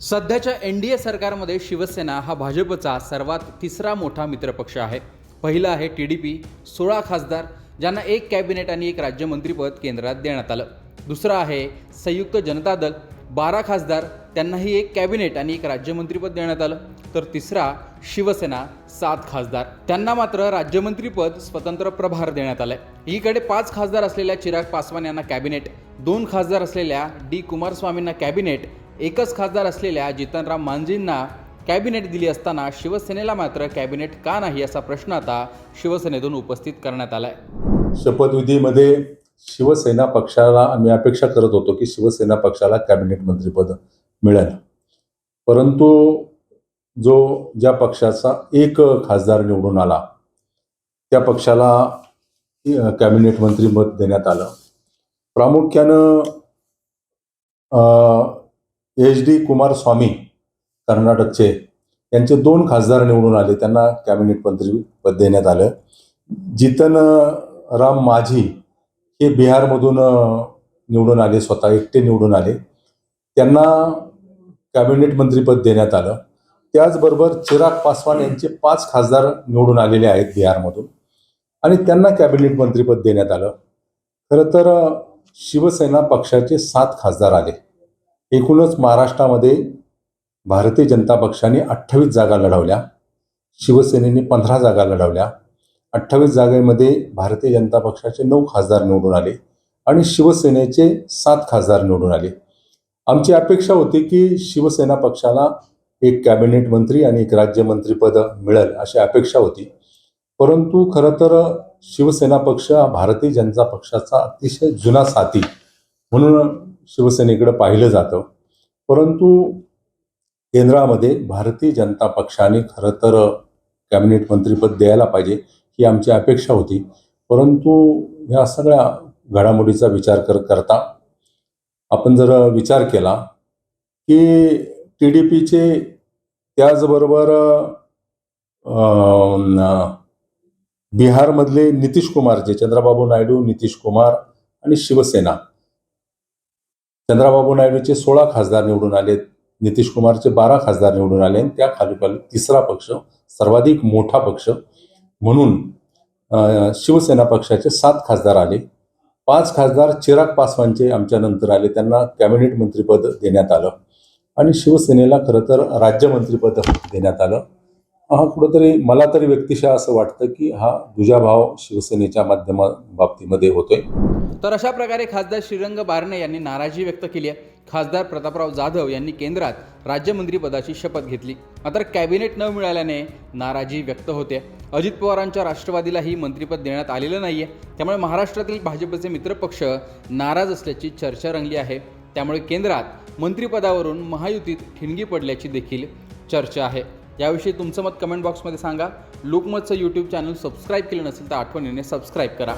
सध्याच्या N D A सरकारमध्ये शिवसेना हा भाजपचा सर्वात तिसरा मोठा मित्रपक्ष आहे. पहिला आहे टी डी पी सोळा खासदार ज्यांना एक कॅबिनेट आणि एक राज्यमंत्रीपद केंद्रात देण्यात आलं. दुसरं आहे संयुक्त जनता दल बारा खासदार त्यांनाही एक कॅबिनेट आणि एक राज्यमंत्रीपद देण्यात आलं. तर तिसरा शिवसेना सात खासदार. त्यांना मात्र राज्यमंत्रीपद स्वतंत्र प्रभार देण्यात आलंय. एकीकडे पाच खासदार असलेल्या चिराग पासवान यांना कॅबिनेट दोन खासदार असलेल्या डी कुमारस्वामींना कॅबिनेट एकच खासदार असलेल्या जितनराम मांझींना कॅबिनेट दिली असताना शिवसेनेला मात्र कॅबिनेट का नाही असा प्रश्न आता शिवसेनेतून उपस्थित करण्यात आलाय. शपथविधीमध्ये शिवसेना पक्षाला आम्ही अपेक्षा करत होतो की शिवसेना पक्षाला कॅबिनेट मंत्रीपद मिळेल. परंतु जो ज्या पक्षाचा एक खासदार निवडून आला त्या पक्षाला कॅबिनेट मंत्रीपद देण्यात आलं. प्रामुख्यानं एच डी कुमारस्वामी कर्नाटकचे. यांचे दोन खासदार निवडून आले. त्यांना कॅबिनेट मंत्रीपद देण्यात आलं. जितन राम माझी हे बिहारमधून निवडून आले. स्वतः एकटे निवडून आले. त्यांना कॅबिनेट मंत्रीपद देण्यात आलं. त्याचबरोबर चिराग पासवान यांचे पाच खासदार निवडून आलेले आहेत बिहारमधून. आणि त्यांना कॅबिनेट मंत्रीपद देण्यात आलं. खरं तर शिवसेना पक्षाचे सात खासदार आले. एकूणच महाराष्ट्रामध्ये भारतीय जनता पक्षाने अठ्ठावीस जागा लढवल्या. शिवसेनेने पंधरा जागा लढवल्या. अठ्ठावीस जागेमध्ये भारतीय जनता पक्षाचे नऊ खासदार निवडून आले आणि शिवसेनेचे सात खासदार निवडून आले. आमची अपेक्षा होती की शिवसेना पक्षाला एक कॅबिनेट मंत्री आणि एक राज्यमंत्रीपद मिळेल अशी अपेक्षा होती. परंतु खरं तर शिवसेना पक्ष हा भारतीय जनता पक्षाचा अतिशय जुना साथी म्हणून शिवसेनेकडं पाहिलं जातं. परंतु केंद्रामध्ये भारतीय जनता पक्षाने खरं तर कॅबिनेट मंत्रीपद द्यायला पाहिजे ही आमची अपेक्षा होती. परंतु ह्या सगळ्या घडामोडीचा विचार कर करता आपण जर विचार केला की टी डी पीचे त्याचबरोबर बिहारमधले नितीश कुमार जे चंद्राबाबू नायडू नितीश कुमार आणि शिवसेना चंद्राबाबू नायडूचे सोळा खासदार निवडून आले नितीश कुमारचे बारा खासदार निवडून आले आणि त्या खालोखाली तिसरा पक्ष सर्वाधिक मोठा पक्ष म्हणून शिवसेना पक्षाचे सात खासदार आले. पाच खासदार चिराग पासवानचे आमच्या नंतर आले त्यांना कॅबिनेट मंत्रीपद देण्यात आलं. आणि शिवसेनेला खरं तर राज्यमंत्रीपद देण्यात आलं. हा कुठंतरी मला तरी व्यक्तिशः असं वाटतं की हा दुजाभाव शिवसेनेच्या माध्यमा बाबतीमध्ये होतोय. तर अशा प्रकारे खासदार श्रीरंग बारणे यांनी नाराजी व्यक्त केली आहे. खासदार प्रतापराव जाधव यांनी केंद्रात राज्यमंत्रीपदाची शपथ घेतली. मात्र कॅबिनेट न मिळाल्याने नाराजी व्यक्त होते. अजित पवारांच्या राष्ट्रवादीलाही मंत्रिपद देण्यात आलेलं नाहीये. त्यामुळे महाराष्ट्रातील भाजपचे मित्रपक्ष नाराज असल्याची चर्चा रंगली आहे. त्यामुळे केंद्रात मंत्रिपदावरून महायुतीत ठिणगी पडल्याची देखील चर्चा आहे. याविषयी तुमचं मत कमेंट बॉक्समध्ये सांगा. लोकमतचं यूट्यूब चॅनल सबस्क्राईब केलं नसेल तर आठवणीने सबस्क्राईब करा.